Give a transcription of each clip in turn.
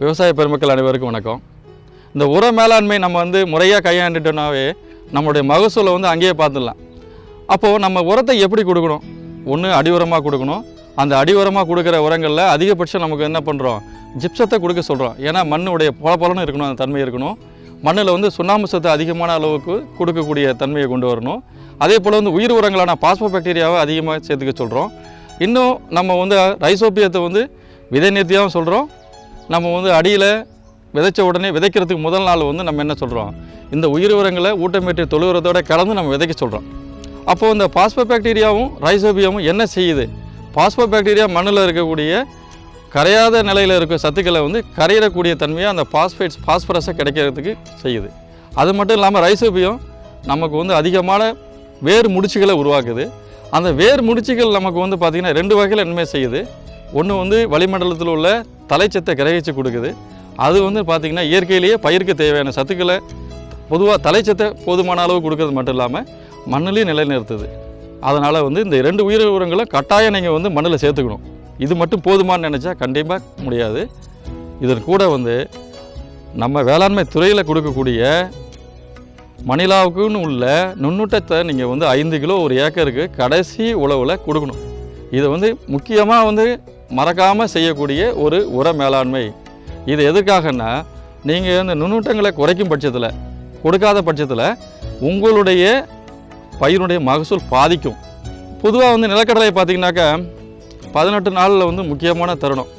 விவசாய பெருமக்கள் அனைவருக்கும் வணக்கம். இந்த உர மேலாண்மை நம்ம வந்து முறையாக கையாண்டுட்டோம்னாவே நம்மளுடைய மகசூலை வந்து அங்கேயே பார்த்துடலாம். அப்போது நம்ம உரத்தை எப்படி கொடுக்கணும்? ஒன்று அடி உரமாக கொடுக்கணும். அந்த அடி உரமாக கொடுக்குற உரங்களில் அதிகபட்சம் நமக்கு என்ன பண்ணுறோம் ஜிப்சத்தை கொடுக்க சொல்கிறோம் ஏன்னா மண்ணுடைய பொலப்பொலன்னு இருக்கணும் அந்த தன்மை இருக்கணும். மண்ணில் வந்து சுண்ணாம்பு சத்து அதிகமான அளவுக்கு கொடுக்கக்கூடிய தன்மையை கொண்டு வரணும். அதே போல் வந்து உயிர் உரங்களான பாஸ்போ பாக்டீரியாவை அதிகமாக சேர்த்துக்க சொல்கிறோம் இன்னும் நம்ம வந்து ரைசோப்பியத்தை வந்து விதை நேர்த்தியாகவும் சொல்கிறோம் நம்ம வந்து அடியில் விதைச்ச உடனே விதைக்கிறதுக்கு முதல் நாள் வந்து நம்ம என்ன சொல்கிறோம் இந்த உயிர் உரங்களை ஊட்டமேற்றிய தொழு உரத்தோட கலந்து நம்ம விதைக்க சொல்கிறோம் அப்போது இந்த பாஸ்போ பாக்டீரியாவும் ரைசோபியாவும் என்ன செய்யுது? பாஸ்போ பாக்டீரியா மண்ணில் இருக்கக்கூடிய கரையாத நிலையில் இருக்க சத்துக்களை வந்து கரையிடக்கூடிய தன்மையாக அந்த பாஸ்பேட்ஸ் பாஸ்பரஸை கிடைக்கிறதுக்கு செய்யுது. அது மட்டும் இல்லாமல் ரைசோபியம் நமக்கு வந்து அதிகமான வேர் முடிச்சுகளை உருவாக்குது. அந்த வேர் முடிச்சுகள் நமக்கு வந்து பார்த்திங்கன்னா ரெண்டு வகையில் நன்மை செய்யுது. ஒன்று வந்து வளிமண்டலத்தில் உள்ள தலைச்சத்தை கிரகிச்சு கொடுக்குது. அது வந்து பார்த்திங்கன்னா இயற்கையிலேயே பயிருக்கு தேவையான சத்துக்களை பொதுவாக தலைச்சத்தை போதுமான அளவு கொடுக்கறது மட்டும் இல்லாமல் மண்ணிலையும் நிலைநிறுத்துது. அதனால் வந்து இந்த ரெண்டு உயிர் உரங்களை கட்டாயம் நீங்கள் வந்து மண்ணில் சேர்த்துக்கணும். இது மட்டும் போதுமான்னு நினச்சா கண்டிப்பாக முடியாது. இதன் கூட வந்து நம்ம வேளாண்மை துறையில் கொடுக்கக்கூடிய மணிலாவுக்குன்னு உள்ள நுண்ணூட்டத்தை நீங்கள் வந்து ஐந்து கிலோ ஒரு ஏக்கருக்கு கடைசி உழவில் கொடுக்கணும். இதை வந்து முக்கியமாக வந்து மறக்காமல் செய்யக்கூடிய ஒரு உர மேலாண்மை. இது எதுக்காகன்னா நீங்கள் இந்த நுண்ணூட்டங்களை குறைக்கும் பட்சத்தில் கொடுக்காத பட்சத்தில் உங்களுடைய பயிரினுடைய மகசூல் பாதிக்கும். பொதுவாக வந்து நிலக்கடலை பார்த்தீங்கன்னாக்கா பதினெட்டு நாளில் வந்து முக்கியமான தருணம்.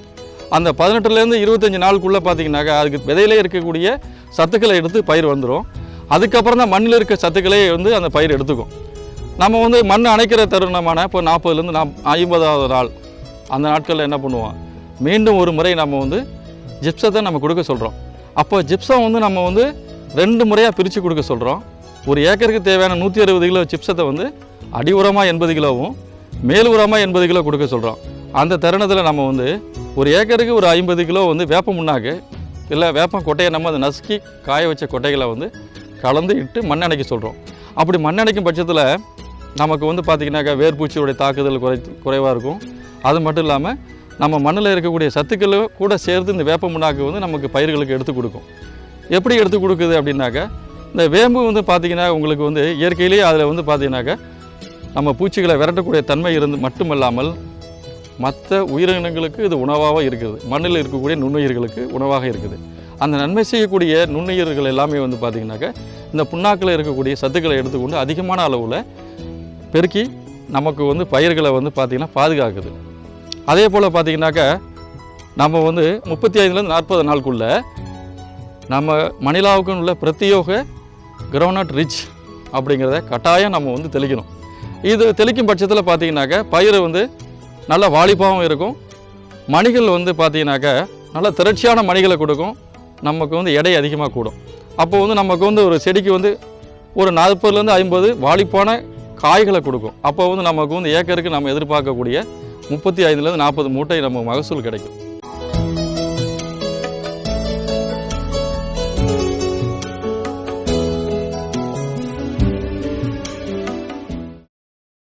அந்த பதினெட்டுலேருந்து இருபத்தஞ்சி நாளுக்குள்ளே பார்த்தீங்கனாக்கா அதுக்கு விதையிலே இருக்கக்கூடிய சத்துக்களை எடுத்து பயிர் வந்துடும் அதுக்கப்புறம் தான் மண்ணில் இருக்க சத்துக்களே வந்து அந்த பயிர் எடுத்துக்கும். நம்ம வந்து மண் அணைக்கிற தருணமான இப்போ நாற்பதுலேருந்து நாப் ஐம்பதாவது நாள் அந்த நாட்களில் என்ன பண்ணுவோம்? மீண்டும் ஒரு முறை நம்ம வந்து ஜிப்சத்தை நம்ம கொடுக்க சொல்கிறோம் அப்போ ஜிப்சம் வந்து நம்ம வந்து ரெண்டு முறையாக பிரித்து கொடுக்க சொல்கிறோம் ஒரு ஏக்கருக்கு தேவையான நூற்றி அறுபது கிலோ ஜிப்சத்தை வந்து அடி உரமாக எண்பது கிலோவும் மேல் உரமாக எண்பது கிலோ கொடுக்க சொல்கிறோம் அந்த தருணத்தில் நம்ம வந்து ஒரு ஏக்கருக்கு ஒரு ஐம்பது கிலோ வந்து வேப்ப முன்னாக்கு இல்லை வேப்பம் கொட்டையை நம்ம அதை நசுக்கி காய வச்ச கொட்டைகளை வந்து கலந்து இட்டு மண்ணடைக்க சொல்கிறோம் அப்படி மண்ணடைக்கும் பட்சத்தில் நமக்கு வந்து பார்த்திங்கனாக்கா வேர்பூச்சியோடைய தாக்குதல் குறை குறைவாக இருக்கும். அது மட்டும் இல்லாமல் நம்ம மண்ணில் இருக்கக்கூடிய சத்துக்களை கூட சேர்த்து இந்த வேப்ப முன்னாக்கு வந்து நமக்கு பயிர்களுக்கு எடுத்து கொடுக்கும். எப்படி எடுத்து கொடுக்குது அப்படின்னாக்கா இந்த வேம்பு வந்து பார்த்திங்கன்னா உங்களுக்கு வந்து இயற்கையிலேயே அதில் வந்து பார்த்திங்கனாக்கா நம்ம பூச்சிகளை விரட்டக்கூடிய தன்மை இருந்து மட்டுமல்லாமல் மற்ற உயிரினங்களுக்கு இது உணவாக இருக்குது. மண்ணில் இருக்கக்கூடிய நுண்ணுயிர்களுக்கு உணவாக இருக்குது. அந்த நன்மை செய்யக்கூடிய நுண்ணுயிர்கள் எல்லாமே வந்து பார்த்திங்கனாக்கா இந்த புண்ணாக்கில் இருக்கக்கூடிய சத்துக்களை எடுத்துக்கொண்டு அதிகமான அளவில் பெருக்கி நமக்கு வந்து பயிர்களை வந்து பார்த்திங்கன்னா பாதுகாக்குது. அதே போல் பார்த்திங்கனாக்கா நம்ம வந்து முப்பத்தி ஐந்துலேருந்து நாற்பது நாளுக்குள்ளே நம்ம மணிலாவுக்கு உள்ள பிரத்யோக கிரவுனட் ரிச் அப்படிங்கிறத கட்டாயம் நம்ம வந்து தெளிக்கணும். இது தெளிக்கும் பட்சத்தில் பார்த்தீங்கன்னாக்கா பயிர் வந்து நல்ல வாலிப்பாகவும் இருக்கும். மணிகள் வந்து பார்த்தீங்கன்னாக்கா நல்ல திரட்சியான மணிகளை கொடுக்கும். நமக்கு வந்து எடை அதிகமாக கூடும். அப்போ வந்து நமக்கு வந்து ஒரு செடிக்கு வந்து ஒரு நாற்பதுலேருந்து ஐம்பது வாலிப்பான காய்களை கொடுக்கும். அப்போ வந்து நமக்கு வந்து ஏக்கருக்கு நம்ம எதிர்பார்க்கக்கூடிய முப்பத்தி ஐந்துலேருந்து நாற்பது மூட்டை நம்ம மகசூல் கிடைக்கும்.